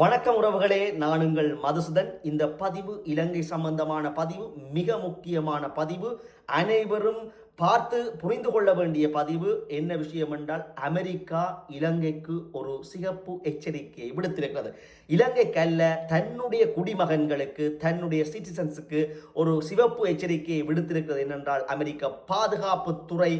வணக்கம் உறவுகளே நான் உங்கள் மதுசுதன். இந்த பதிவு இலங்கை சம்பந்தமான பதிவு மிக முக்கியமான பதிவு. அனைவரும் பார்த்து புரிந்து கொள்ள வேண்டிய பதிவு. என்ன விஷயம் என்றால் அமெரிக்கா இலங்கைக்கு ஒரு சிகப்பு எச்சரிக்கையை விடுத்திருக்கிறது. இலங்கைக்கு அல்ல தன்னுடைய குடிமகன்களுக்கு தன்னுடைய சிட்டிசன்ஸுக்கு ஒரு சிவப்பு எச்சரிக்கையை விடுத்திருக்கிறது. என்னென்றால் அமெரிக்க பாதுகாப்புத்துறை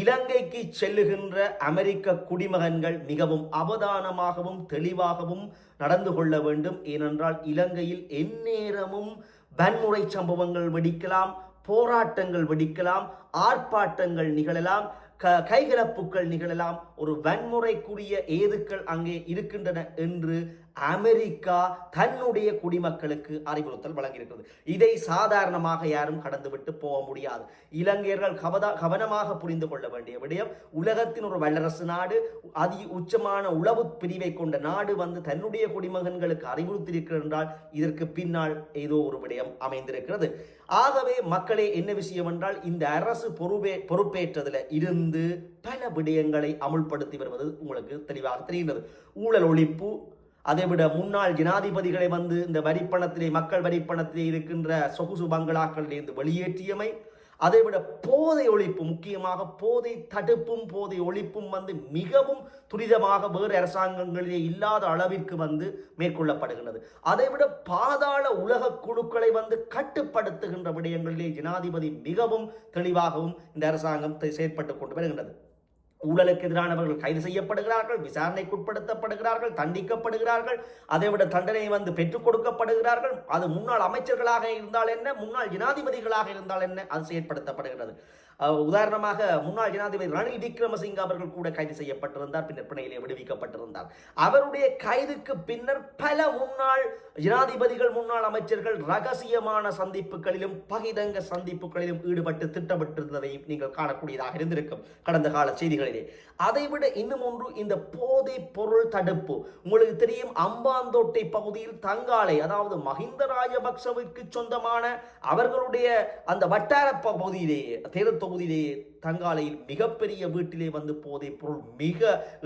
இலங்கைக்கு செல்லுகின்ற அமெரிக்க குடிமகன்கள் மிகவும் அவதானமாகவும் தெளிவாகவும் நடந்து கொள்ள வேண்டும். ஏனென்றால் இலங்கையில் எந்நேரமும் வன்முறை சம்பவங்கள் வெடிக்கலாம் போராட்டங்கள் வெடிக்கலாம் ஆர்ப்பாட்டங்கள் நிகழலாம் க கைகலப்புகள் நிகழலாம். ஒரு வன்முறைக்குரிய ஏதுக்கள் அங்கே இருக்கின்றன என்று அமெரிக்கா தன்னுடைய குடிமக்களுக்கு அறிவுறுத்தல் வழங்கியிருக்கிறது. இதை சாதாரணமாக யாரும் கடந்துவிட்டு போக முடியாது. இலங்கையர்கள் கவதா கவனமாக புரிந்து கொள்ள வேண்டிய விடயம் உலகத்தின் ஒரு வல்லரசு நாடு அதி உச்சமான உளவு பிரிவை கொண்ட நாடு வந்து தன்னுடைய குடிமகன்களுக்கு அறிவுறுத்தியிருக்கிறது என்றால் இதற்கு பின்னால் ஏதோ ஒரு விடயம் அமைந்திருக்கிறது. ஆகவே மக்களே என்ன விஷயம் என்றால் இந்த அரசு பொறுப்பே பொறுப்பேற்றதில் இருந்து பல விடயங்களை அமுல்படுத்தி வருவது உங்களுக்கு தெளிவாக தெரிகின்றது. ஊழல் ஒழிப்பு அதைவிட முன்னாள் ஜனாதிபதிகளை வந்து இந்த வரிப்பணத்திலே மக்கள் வரிப்பணத்திலே இருக்கின்ற சொகுசு பங்களாக்களிலிருந்து வெளியேற்றியமை அதைவிட போதை ஒழிப்பு முக்கியமாக போதை தடுப்பும் போதை ஒழிப்பும் வந்து மிகவும் துரிதமாக வேறு அரசாங்கங்களிலே இல்லாத அளவிற்கு வந்து மேற்கொள்ளப்படுகின்றது. அதைவிட பாதாள உலக குழுக்களை வந்து கட்டுப்படுத்துகின்ற விடயங்களிலே ஜனாதிபதி மிகவும் தெளிவாகவும் இந்த அரசாங்கம் செயற்பட்டு கொண்டு வருகின்றது. ஊழலுக்கு எதிரானவர்கள் கைது செய்யப்படுகிறார்கள் விசாரணைக்குட்படுத்தப்படுகிறார்கள் தண்டிக்கப்படுகிறார்கள் அதைவிட தண்டனை வந்து பெற்றுக் கொடுக்கப்படுகிறார்கள். அது முன்னாள் அமைச்சர்களாக இருந்தால் என்ன? முன்னாள் ஜனாதிபதிகளாக இருந்தால் என்ன? அது செயற்படுத்தப்படுகிறது. உதாரணமாக முன்னாள் ஜனாதிபதி ரணில் விக்ரமசிங்க அவர்கள் கூட கைது செய்யப்பட்டிருந்தார் பின்னர் பிணையிலே விடுவிக்கப்பட்டிருந்தார். அவருடைய கைதுக்கு பின்னர் பல முன்னாள் ஜனாதிபதிகள் முன்னாள் அமைச்சர்கள் ரகசியமான சந்திப்புகளிலும் பகிரங்க சந்திப்புகளிலும் ஈடுபட்டு திட்டமிட்டிருந்ததையும் நீங்கள் காணக்கூடியதாக இருந்திருக்கும் கடந்த கால செய்திகளிலே. அதைவிட இன்னும் ஒன்று இந்த போதை பொருள் தடுப்பு. உங்களுக்கு தெரியும் அம்பாந்தோட்டை பகுதியில் தங்காலை அதாவது மஹிந்த ராஜபக்சவிற்கு சொந்தமான அவர்களுடைய அந்த வட்டார பகுதியிலேயே தேர்தல் தொகுதியிலேயே தங்காலையில் மிகப்பெரிய வீட்டிலே வந்து போதை பொருள் மிக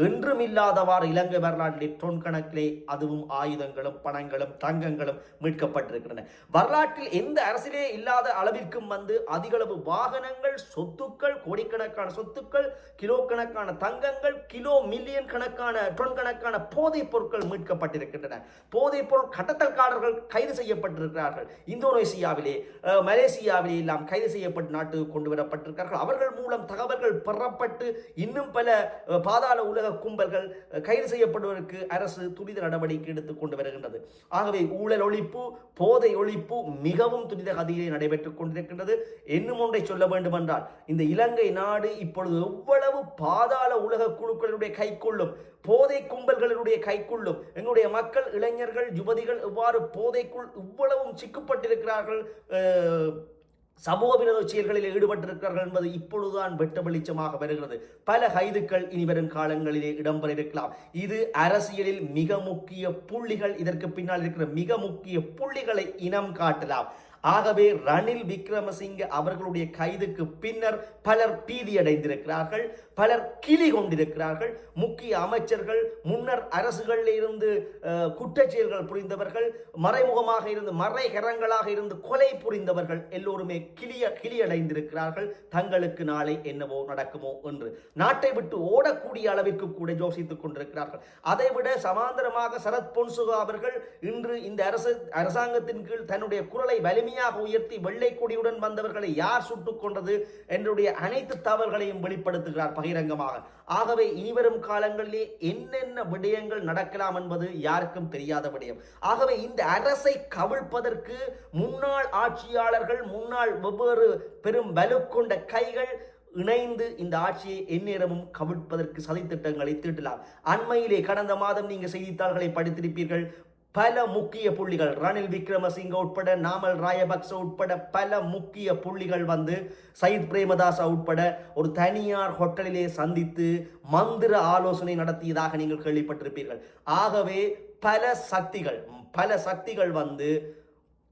என்றுமில்லாதவாறு இலங்கை வரலாற்றிலே டொன் கணக்கிலே அதுவும் ஆயுதங்களும் பணங்களும் தங்கங்களும் மீட்கப்பட்டிருக்கின்றன. வரலாற்றில் எந்த அரசிலே இல்லாத அளவிற்கும் வந்து அதிகளவு வாகனங்கள் சொத்துக்கள் கோடிக்கணக்கான சொத்துக்கள் கிலோ கணக்கான தங்கங்கள் கிலோ மில்லியன் கணக்கான டொன் கணக்கான போதைப் பொருட்கள் மீட்கப்பட்டிருக்கின்றன. போதைப் பொருள் கடத்தல்காரர்கள் கைது செய்யப்பட்டிருக்கிறார்கள். இந்தோனேசியாவிலே மலேசியாவிலே எல்லாம் கைது செய்யப்பட்டு நாட்டுக்கு கொண்டு வரப்பட்டிருக்கிறார்கள் அவர்கள் மூலம் தகவல்கள் பெறப்பட்டு இன்னும் பல பாதாள உலக கும்பல்கள் கைது செய்யப்படுவதற்கு அரசு துரித நடவடிக்கை எடுத்துக் கொண்டு வருகின்றது. ஆகவே ஊழல் ஒழிப்பு போதை ஒழிப்பு மிகவும் துரித கதியிலே நடைபெற்றுக் கொண்டிருக்கின்றது. என்னும் ஒன்றை சொல்ல வேண்டுமென்றால் இந்த இலங்கை நாடு இப்பொழுது எவ்வளவு பாதாள உலக குழுக்களுடைய கைக்குள்ளும் போதை கும்பல்களுடைய கைக்குள்ளும் எங்களுடைய மக்கள் இளைஞர்கள் யுவதிகள் எவ்வாறு போதைக்குள் இவ்வளவும் சிக்கப்பட்டிருக்கிறார்கள் சமூக விரோத செயல்களில் ஈடுபட்டிருக்கிறார்கள் என்பது இப்பொழுதுதான் வெட்ட வெளிச்சமாக வருகிறது. பல கைதுக்கள் இனி வரும் காலங்களிலே இடம்பெற இருக்கலாம். இது அரசியலில் மிக முக்கிய புள்ளிகள். இதற்கு பின்னால் இருக்கிற மிக முக்கிய புள்ளிகளை இனம் காட்டலாம். ஆகவே ரணில் விக்ரமசிங்க அவர்களுடைய கைதுக்கு பின்னர் பலர் பீதியடைந்திருக்கிறார்கள் பலர் கிளி கொண்டிருக்கிறார்கள். முக்கிய அமைச்சர்கள் முன்னர் அரசுகளில் இருந்து குற்றச்செயல்கள் புரிந்தவர்கள் மறைமுகமாக இருந்து மறைகரங்களாக இருந்து கொலை புரிந்தவர்கள் எல்லோருமே கிளிய கிளியடைந்திருக்கிறார்கள். தங்களுக்கு நாளை என்னவோ நடக்குமோ என்று. நாட்டை விட்டு ஓடக்கூடிய அளவிற்கு கூட யோசித்துக் கொண்டிருக்கிறார்கள். அதைவிட சமாந்தரமாக சரத் பொன்சுகா அவர்கள் இன்று இந்த அரசு அரசாங்கத்தின் கீழ் தன்னுடைய குரலை வலிமை வலிமையாக உயர்த்தி வெள்ளை கொடியுடன் வந்தவர்களை யார் சுட்டுக் கொண்டது என்னுடைய அனைத்து தவறுகளையும் வெளிப்படுத்துகிறார் பகிரங்கமாக. ஆகவே இனிவரும் காலங்களிலே என்னென்ன விடயங்கள் நடக்கலாம் என்பது யாருக்கும் தெரியாத விடயம். ஆகவே இந்த அரசை கவிழ்ப்பதற்கு முன்னாள் ஆட்சியாளர்கள் முன்னாள் வெவ்வேறு பெரும் வலு கொண்ட கைகள் இணைந்து இந்த ஆட்சியை எந்நேரமும் கவிழ்ப்பதற்கு சதித்திட்டங்களை தீட்டலாம். அண்மையிலே கடந்த மாதம் நீங்கள் செய்தித்தாள்களை படித்திருப்பீர்கள். பல முக்கிய புள்ளிகள். ரணில் விக்ரமசிங்க உட்பட நாமல் ராயபக்ச உட்பட பல முக்கிய புள்ளிகள் வந்து சயித் பிரேமதாசா உட்பட ஒரு தனியார் ஹோட்டலிலே சந்தித்து மந்திர ஆலோசனை நடத்தியதாக நீங்கள் கேள்விப்பட்டிருப்பீர்கள். ஆகவே பல சக்திகள் பல சக்திகள் வந்து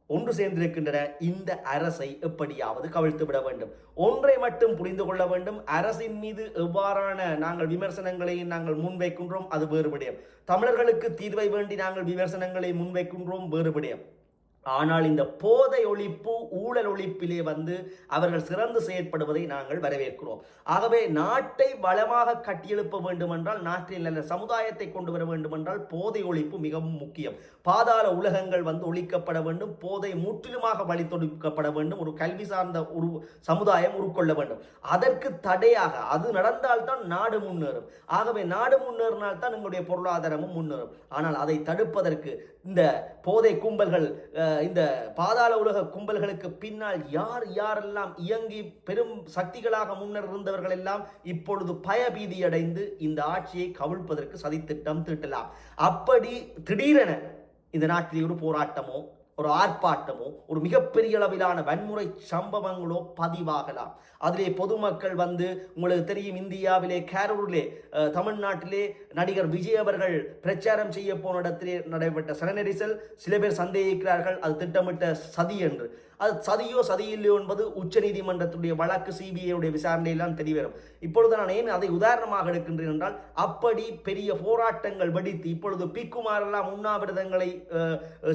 ஒன்று சேர்ந்திருக்கின்றன. இந்த அரசை எப்படியாவது கவிழ்த்து விட வேண்டும். ஒன்றை மட்டும் புரிந்து கொள்ள வேண்டும். அரசின் மீது எவ்வாறான நாங்கள் விமர்சனங்களை நாங்கள் முன்வைக்கின்றோம் அது வேறுபடியும். தமிழர்களுக்கு தீர்வை வேண்டி நாங்கள் விமர்சனங்களை முன்வைக்கின்றோம் வேறுபடியும். ஆனால் இந்த போதை ஒழிப்பு ஊழல் ஒழிப்பிலே வந்து அவர்கள் சிறந்து செயற்படுவதை நாங்கள் வரவேற்கிறோம். ஆகவே நாட்டை வளமாக கட்டியெழுப்ப வேண்டுமென்றால் நாட்டில் நல்ல சமுதாயத்தை கொண்டு வர வேண்டுமென்றால் போதை ஒழிப்பு மிகவும் முக்கியம். பாதாள உலகங்கள் வந்து ஒழிக்கப்பட வேண்டும் போதை முற்றிலுமாக வழித்தொடுக்கப்பட வேண்டும் ஒரு கல்வி சார்ந்த உரு சமுதாயம் உருக்கொள்ள வேண்டும். அதற்கு தடையாக அது நடந்தால்தான் நாடு முன்னேறும். ஆகவே நாடு முன்னேறினால் தான் எங்களுடைய பொருளாதாரமும் முன்னேறும். ஆனால் அதை தடுப்பதற்கு இந்த போதை கும்பல்கள் இந்த பாதாள உலக கும்பல்களுக்கு பின்னால் யார் யாரெல்லாம் இயங்கி பெரும் சக்திகளாக முன்னர் இருந்தவர்கள் எல்லாம் இப்பொழுது பயபீதி அடைந்து இந்த ஆட்சியை கவிழ்ப்பதற்கு சதித்திட்டம் தீட்டலாம். அப்படி திடீரென இந்த நாட்டில் ஒரு போராட்டமோ ஒரு ஆர்ப்பாட்டமோ ஒரு மிகப்பெரிய அளவிலான வன்முறை சம்பவங்களோ பதிவாகலாம். அதிலே பொதுமக்கள் வந்து உங்களுக்கு தெரியும் இந்தியாவிலே கேரூரிலே தமிழ்நாட்டிலே நடிகர் விஜய் அவர்கள் பிரச்சாரம் செய்ய போன இடத்திலே நடைபெற்ற சனநெரிசல் சில பேர் சந்தேகிக்கிறார்கள் அது திட்டமிட்ட சதி என்று. அது சதியோ சதியில்லையோ என்பது உச்சநீதிமன்றத்துடைய வழக்கு சிபிஐயுடைய விசாரணையெல்லாம் தெரியவரும் இப்பொழுது நான் ஏன் அதை உதாரணமாக எடுக்கின்றேன் என்றால் அப்படி பெரிய போராட்டங்கள் வெடித்து இப்பொழுது பிக்குமாரெல்லாம் உண்ணாவிரதங்களை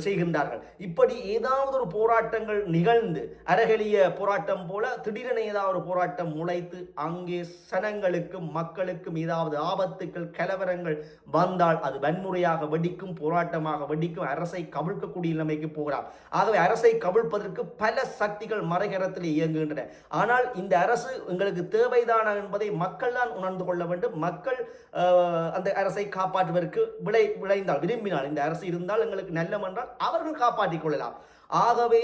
செய்கின்றார்கள். இப்படி ஏதாவது ஒரு போராட்டங்கள் நிகழ்ந்து அரகலிய போராட்டம் போல திடீரென ஏதாவது ஒரு போராட்டம் முளைத்து அங்கே சனங்களுக்கும் மக்களுக்கும் ஏதாவது ஆபத்துக்கள் கலவரங்கள் வந்தால் அது வன்முறையாக வெடிக்கும் போராட்டமாக வெடிக்கும் அரசை கவிழ்க்கக்கூடிய நிலைமைக்கு போகிறார் ஆகவே அரசை கவிழ்ப்பதற்கு பல சக்திகள் மறைகரத்தில் இயங்குகின்றன. ஆனால் இந்த அரசு எங்களுக்கு தேவைதானா என்பதை மக்கள் தான் உணர்ந்து கொள்ள வேண்டும். மக்கள் அந்த அரசை காப்பாற்றுவதற்கு விளை விளைந்தால் விரும்பினால் இந்த அரசு இருந்தால் எங்களுக்கு நல்லம் என்றால் அவர்கள் காப்பாற்றிக் கொள்ளலாம். ஆகவே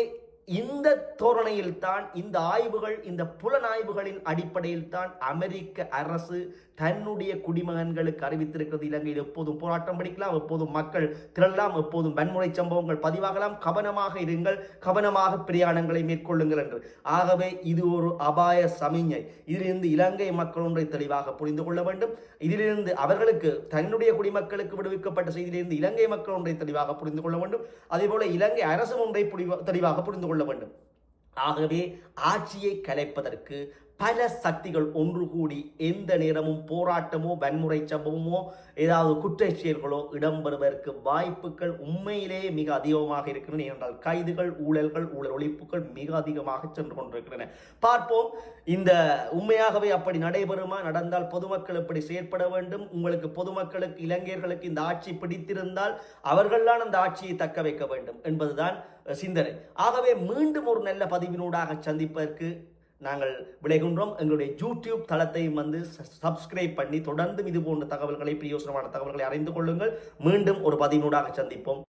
இந்த தோரணையில் தான் இந்த ஆய்வுகள் இந்த புலனாய்வுகளின் அடிப்படையில் தான் அமெரிக்க அரசு தன்னுடைய குடிமகன்களுக்கு அறிவித்திருக்கிறது. இலங்கையில் எப்போதும் போராட்டம் படிக்கலாம் எப்போதும் மக்கள் திரளலாம் எப்போதும் வன்முறை சம்பவங்கள் பதிவாகலாம். கவனமாக இருங்கள் கவனமாக பிரயாணங்களை மேற்கொள்ளுங்கள் என்று. ஆகவே இது ஒரு அபாய சமிஞை. இதிலிருந்து இலங்கை மக்கள் ஒன்றை தெளிவாக புரிந்து கொள்ள வேண்டும். இதிலிருந்து அவர்களுக்கு தன்னுடைய குடிமக்களுக்கு விடுவிக்கப்பட்ட செய்தியிலிருந்து இலங்கை மக்கள் ஒன்றை தெளிவாக புரிந்து கொள்ள வேண்டும். அதேபோல இலங்கை அரசு ஒன்றை தெளிவாக புரிந்து கொள்ள வேண்டும். ஆகவே ஆட்சியை கலைப்பதற்கு பல சக்திகள் ஒன்று கூடி எந்த நேரமும் போராட்டமோ வன்முறை சம்பவமோ ஏதாவது குற்ற செயல்களோ இடம்பெறுவதற்கு வாய்ப்புகள் உண்மையிலேயே மிக அதிகமாக இருக்கின்றன. ஏனென்றால் கைதுகள் ஊழல்கள் ஊழல் ஒழிப்புகள் மிக அதிகமாக சென்று கொண்டிருக்கின்றன. பார்ப்போம். இந்த உண்மையாகவே அப்படி நடைபெறுமா? நடந்தால் பொதுமக்கள் எப்படி செயற்பட வேண்டும்? உங்களுக்கு பொதுமக்களுக்கு இளைஞர்களுக்கு இந்த ஆட்சி பிடித்திருந்தால் அவர்கள்தான் அந்த ஆட்சியை தக்க வைக்க வேண்டும் என்பதுதான் சிந்தனை. ஆகவே மீண்டும் ஒரு நல்ல பதிவினூடாக சந்திப்பதற்கு நாங்கள் விளைகின்றோம். எங்களுடைய யூடியூப் தளத்தையும் வந்து சப்ஸ்கிரைப் பண்ணி தொடர்ந்து இது போன்ற தகவல்களை பிரயோசனமான தகவல்களை அறிந்து கொள்ளுங்கள். மீண்டும் ஒரு பதினூடாக சந்திப்போம்.